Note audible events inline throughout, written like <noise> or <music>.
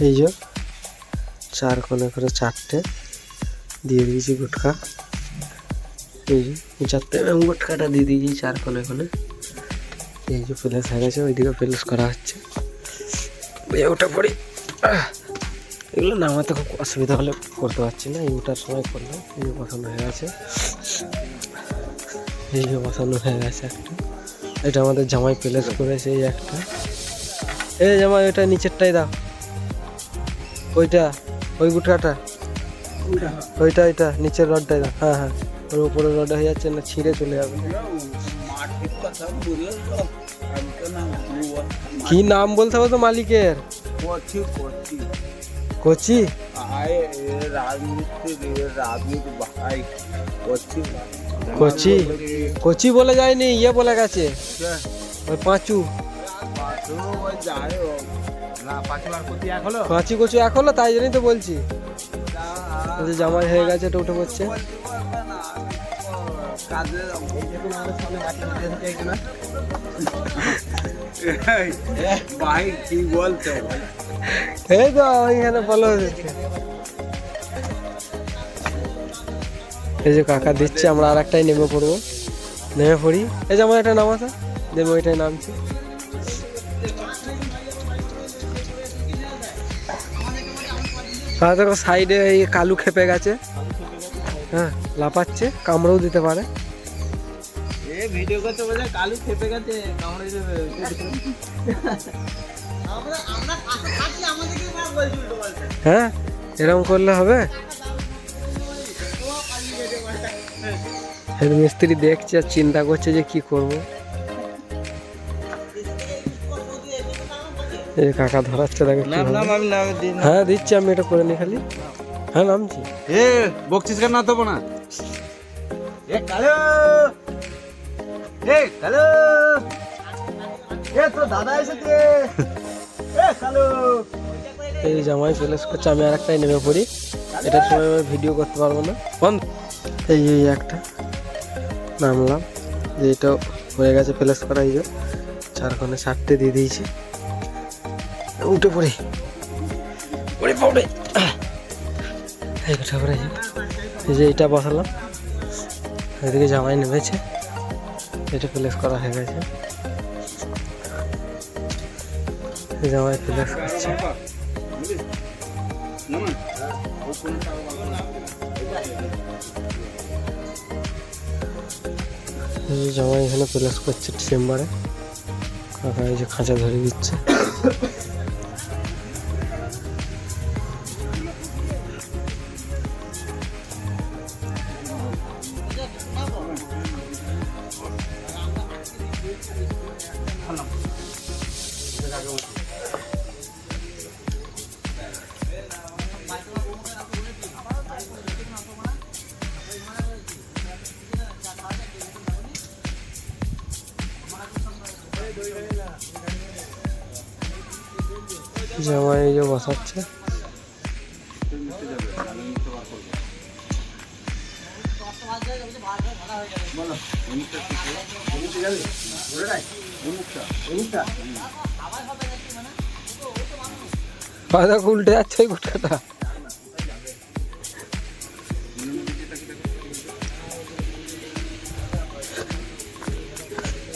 এই যে, চার কোণে করে চারটে, দিয়ে দিয়েছি গুটকা। এই যে চারটে গুটকাটা দিয়ে দিয়েছি চার কোণে কোণে। এই যে প্লেস হয়ে গেছে, ওইদিকে প্লেস করা হচ্ছে। ওটা পড়ি! এগুলো নামাতে খুব অসুবিধা হলে করতে পারছি না, এই ওটার সময় করলাম, এই বসানো হয়ে গেছে। এই যে বসানো হয়ে গেছে একটা। এটা আমাদের জামাই প্লেস করেছে এই একটা। এই জামাই ওইটা নিচেরটাই দাও। ওইটা ওই গুটকাটা ওইটা ওইটা নিচের রডটাই দাও হ্যাঁ হ্যাঁ। ওর উপরে রড হয়ে যাচ্ছে না ছিঁড়ে চলে যাবে। কি নাম বলতে হবে তো মালিকের? কোচি কোচি। কোচি? বলে যায়নি ইয়ে বলে গেছে। ওই পাঁচু। পাঁচু ওই হোক না পাঁচু আর এক হলো? পাঁচি কচু এক হলো তাই জন্যই তো বলছি। এই যে জামাই হয়ে গেছে এটা উঠে পড়ছে ভাই কি বলছো? এই তো ওইখানে হচ্ছে। এই যে কাকা দিচ্ছে আমরা আর একটাই নেমে পড়ব। নেমে পড়ি। এই যে আমার একটা নাম আছে দেবে ওইটাই নামছি দেখো সাইডে এই কালু খেপে গেছে। হ্যাঁ লাপাচ্ছে কামড়েও দিতে পারে। ভিডিও করতে বলে কালু খেপে গেছে কামড়ে দেবে হ্যাঁ এরকম করলে হবে? মিস্ত্রি দেখছে আর চিন্তা করছে যে কি করব। এই কাকা ধরাচ্ছে দেখো নাম নাম আমি নাম দিন হ্যাঁ দিচ্ছি আমি এটা করে নি খালি। হ্যাঁ নামছি। এ বকছিস কেন না তো না? এ কালো! এ কালো! এ তো দাদা এসেছে। এ কালো! এই জামাই প্লেস করছে আমি আর একটাই নেমে পড়ি। এটার সময় আমি ভিডিও করতে পারব না। বন্ধ। এই এই একটা। নামলাম। যে এটা হয়ে গেছে প্লেস করা এই যে। চারখানে চারটে দিয়ে দিয়েছি। উঠে পড়ি। পড়ে পড়ে এই কথা করে এই যে এটা বসালাম। এদিকে জামাই নেমেছে। এটা প্লেস করা হয়ে গেছে। এই জামাই প্লেস করছে। জামাই এখানে প্লেস করছে চেম্বারে কাকা এই যে খাঁচা ধরে দিচ্ছে। জামাই এই যে বসাচ্ছে। পাতা উল্টে যাচ্ছে ওই গুটকাটা।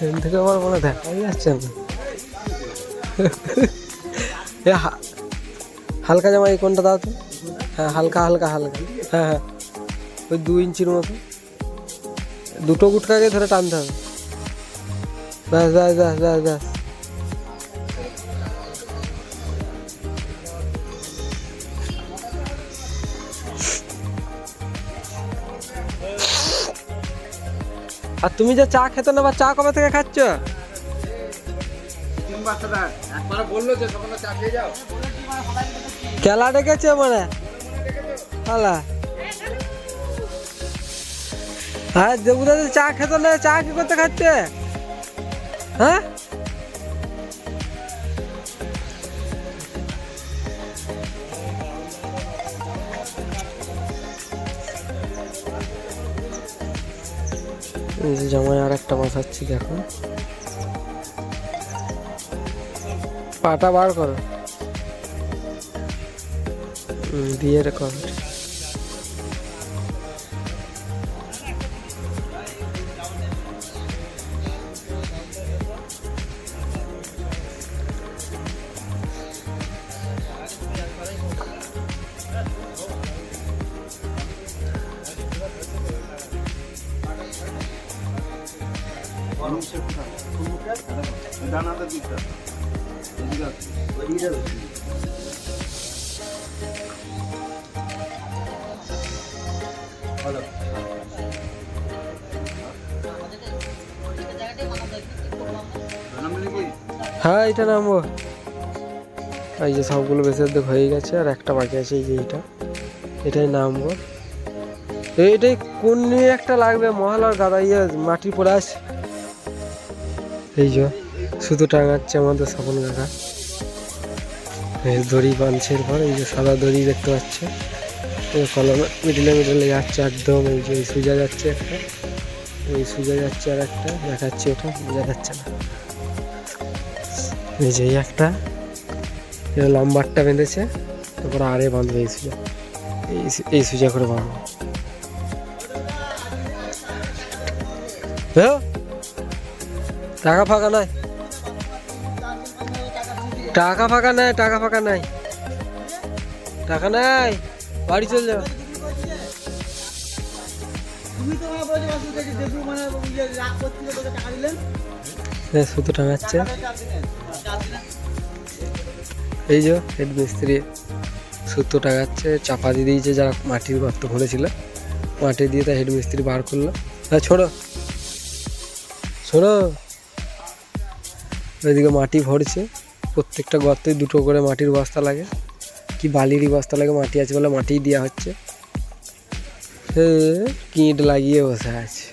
এখান থেকে আমার মনে দেখাই যাচ্ছে না। এ হালকা জামা এই কোনটা দাও তো? হ্যাঁ হালকা হালকা হালকা। হ্যাঁ হ্যাঁ। ওই দু ইঞ্চির মতো। দুটো গুটকাকে ধরে টানতে হবে। ব্যাস ব্যাস ব্যাস ব্যাস ব্যাস। আর তুমি যে চা খেতে না বা চা কবে থেকে খাচ্ছ? খেলা ডেকেছে মানে? হ্যাঁ দেবুদা চা খেতে না চা কি করতে খাচ্ছে? হ্যাঁ? এই যে জামাই আর একটা বসাচ্ছি দেখো। পাটা বার করো দিয়ে কমপ্লিট দানাটা দিতে। হ্যাঁ এটা নামবো। এই যে সবগুলো বেশি হয়ে গেছে, আর একটা বাকি আছে এই যে এটা। এটাই নামবো। এটাই কোন একটা লাগবে? মহাল আর গাদা ইয়ে মাটি পড়ে আছে এই যে, শুধু টাঙাচ্ছে আমাদের স্বপন এই দড়ি বাঁধছে এরপর এই যে সাদা দড়ি দেখতে পাচ্ছে। কলমে মিডিলে মিডিলে যাচ্ছে একদম, এই যে সুজা যাচ্ছে একটা। এই সুজা যাচ্ছে আর একটা, দেখাচ্ছে ওটা বোঝা যাচ্ছে না। এই যে একটা এটা লম্বারটা বেঁধেছে, তারপর আরে বাঁধবে এই সুজা। এই এই সুজা করে বাঁধবে। টাকা ফাঁকা নাই টাকা ফাঁকা নাই টাকা ফাঁকা নাই। টাকা নাই বাড়ি চলে যাও। মানে করছিল সুতো টাঙাচ্ছে। এই যে হেড মিস্ত্রি সুতো টাঙাচ্ছে চাপা দিয়ে দিয়েছে যারা মাটির গর্ত খুঁড়েছিল মাটি দিয়ে তা হেড মিস্ত্রি বার করল। হ্যাঁ ছোড়ো। ছোড়ো। ওইদিকে মাটি ভরছে। প্রত্যেকটা গর্তে দুটো করে মাটির বস্তা লাগে। কি বালিরই বস্তা লাগে, মাটি আছে বলে মাটি দেওয়া হচ্ছে। কিট লাগিয়ে বসে আছে।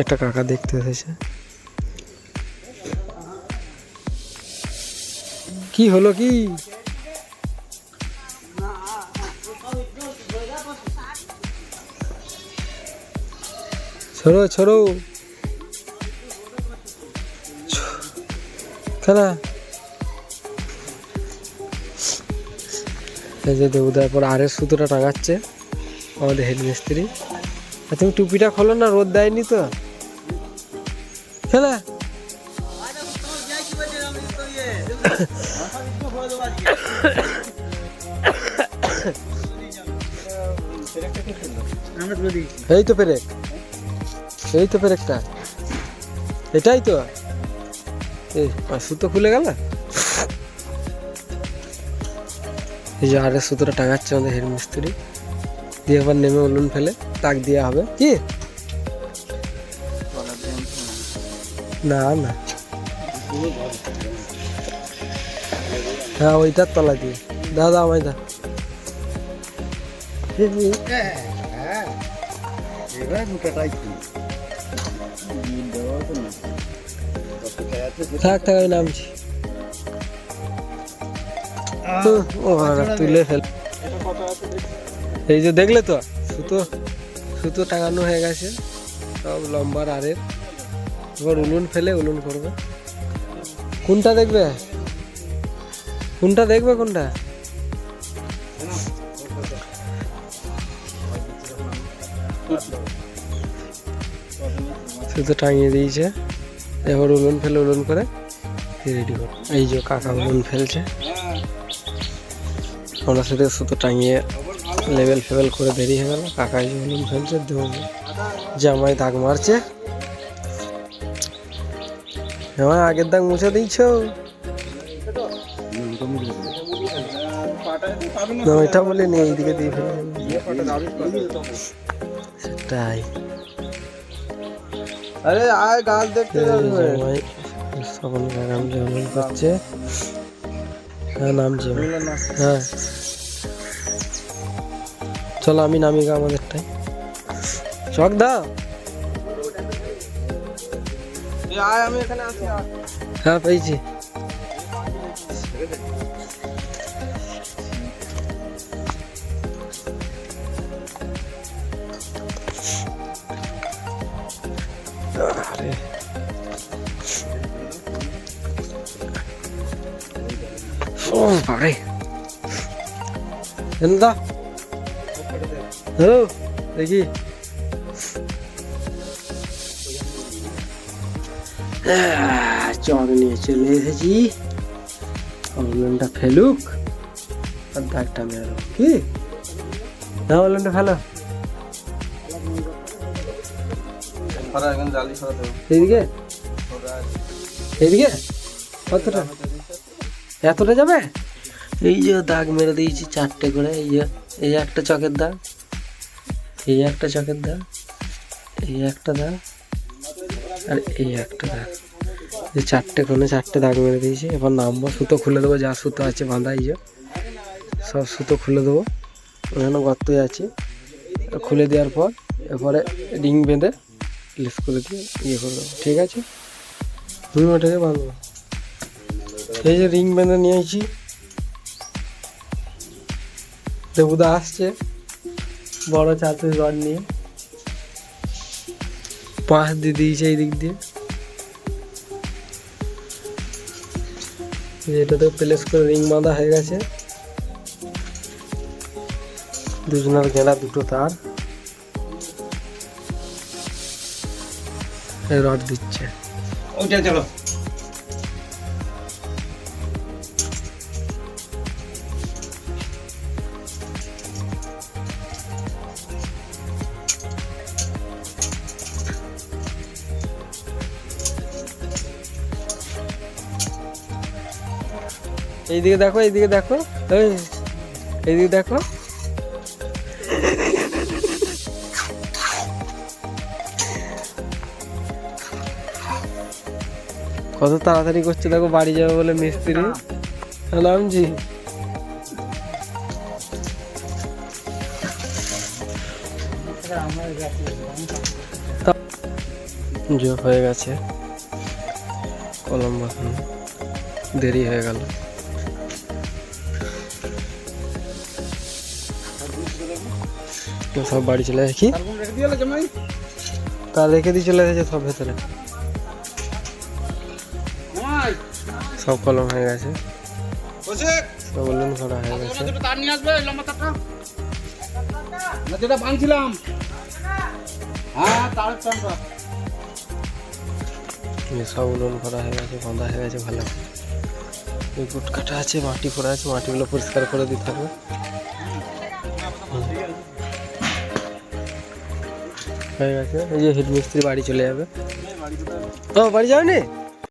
একটা কাকা দেখতে এসেছে। কি হলো কি? ছড়ো ছড়ো কেনা এই যে দেবুদার পর আরের সুতোটা টাঙাচ্ছে আমাদের হেড মিস্ত্রি আর তুমি টুপিটা খোলো না রোদ দেয়নি তো? খেলা। <coughs> এই তো পেরেক। এই তো ফের একটা। এটাই তো। এই, আর সুতো খুলে গেল? এই যে আরের সুতোটা টাঙাচ্ছে আমাদের হেড মিস্ত্রি দিয়ে আবার নেমে উলুন ফেলে, তাক দেওয়া হবে। কি? না না। হ্যাঁ ওইটার তলা দিয়ে। দাদা আমায় দা এবার থাক থাক, আমি নামছি। ও তুলে ফেল এই যে দেখলে তো, সুতো সুতো টাঙানো হয়ে গেছে। সব লম্বার আরের এবার উলুন ফেলে উলুন করবে। কোনটা দেখবে? কোনটা দেখবে কোনটা? সুতো টাঙিয়ে দিয়েছে। এবার উলুন ফেলে উলুন করে রেডি করো। এই যে কাকা উলুন ফেলছে। আমরা সেটা সুতো টাঙিয়ে লেভেল ফেভেল করে দেরি হয়ে গেল। কাকা এই উলুন ফেলছে জামাই দাগ মারছে। হ্যাঁ আগের দাগ মুছে দিয়েছ? ওইটা বলে নেই এইদিকে দিয়ে ফেলে সেটাই। আরে আয় গাছ দেখতে যাবে। সকল নাম যেমন করছে। হ্যাঁ নামছে হ্যাঁ। চলো আমি নামি গা আমাদেরটাই। আছি আয়। হ্যাঁ পেয়েছি। বাপরে ও বাপরে എന്താ ഓ দেখি। চর নিয়ে চলে এসেছি। অবলম্বনটা ফেলুক, আর দাগটা মেরো কি? হ্যাঁ, না অবলম্বনটা ফেলো। সারা এখানে জালি সারা দেবো। এইদিকে? এইদিকে? কতটা? এতটা যাবে? এই যে দাগ মেরে দিয়েছি চারটে করে এই যে এই একটা চকের দাগ এই একটা চকের দাগ এই একটা দাগ আর এই একটা দাগ। এই চারটে কোণে চারটে দাগ মেরে দিয়েছি। এবার নামবো সুতো খুলে দেবো যা সুতো আছে বাঁধা এই যে। সব সুতো খুলে দেবো। ওখানে গর্তই আছে। খুলে দেওয়ার পর এরপরে রিং বেঁধে লেস করে দিয়ে ইয়ে করে দেবো। ঠিক আছে? তুমি ওটাকে বাঁধবো এই যে রিং বেঁধে নিয়েছি দেবুদা আসছে। বড় চাতে রড নিয়ে। পাঁচ দিয়ে দিয়েছে এই দিক দিয়ে। এটাতে প্লেস করে রিং বাঁধা হয়ে গেছে। দুজনের গেঁড়া দুটো তার। রড দিচ্ছে। চলো। এইদিকে দেখো এইদিকে দেখো। এইদিকে দেখো। কত তাড়াতাড়ি করছে দেখো বাড়ি যাবে বলে মিস্ত্রি। নামজি জো হয়ে গেছে। কলম বাঁধানো দেরি হয়ে গেল। সব বাড়ি চলে জামাই তা রেখে দিয়ে চলে এসেছে সব ভেতরে। সব কলম হয়ে গেছে। সব বললেন করা হয়ে গেছে। তার নিয়ে আসবে লম্বা তারটা না যেটা বাঁধছিলাম হ্যাঁ তার সব উলন করা হয়ে গেছে বাঁধা হয়ে গেছে ভালো এই গুট কাটা আছে মাটি পড়ে আছে মাটিগুলো পরিষ্কার করে দিতে হবে। হয়ে গেছে এই যে হেড মিস্ত্রি বাড়ি চলে যাবে। ও বাড়ি যাওনি?